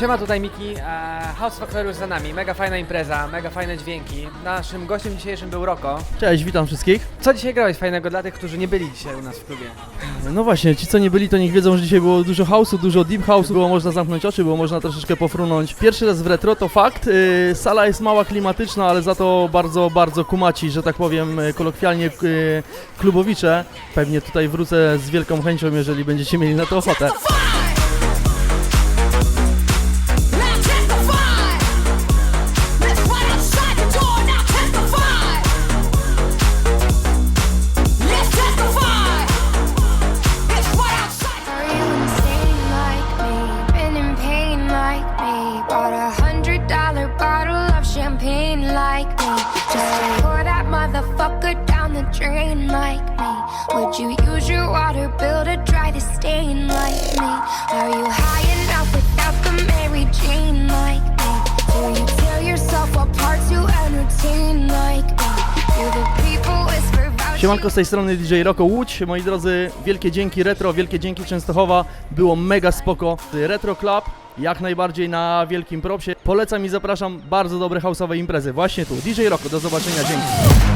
Siema, tutaj Miki. E, House Factory już za nami. Mega fajna impreza, mega fajne dźwięki. Naszym gościem dzisiejszym był Roko. Cześć, witam wszystkich. Co dzisiaj grałeś fajnego dla tych, którzy nie byli dzisiaj u nas w klubie? No właśnie, ci co nie byli, to niech wiedzą, że dzisiaj było dużo house'u, dużo deep house'u, było można zamknąć oczy, było można troszeczkę pofrunąć. Pierwszy raz w retro to fakt, yy, sala jest mała, klimatyczna, ale za to bardzo, bardzo kumaci, że tak powiem yy, kolokwialnie yy, klubowicze. Pewnie tutaj wrócę z wielką chęcią, jeżeli będziecie mieli na to ochotę. Like me? Just pour that motherfucker down the drain like me? Would you use your water bill to dry the stain like me? Are you high enough without the Mary Jane like me? Do you tear yourself apart to entertain like me? Do the people whisper Siemanko z tej strony DJ Roko Łódź, moi drodzy, wielkie dzięki Retro, wielkie dzięki Częstochowa, było mega spoko. Retro Club, jak najbardziej na wielkim propsie. Polecam i zapraszam bardzo dobre house'owe imprezy, właśnie tu. DJ Roko, do zobaczenia, dzięki.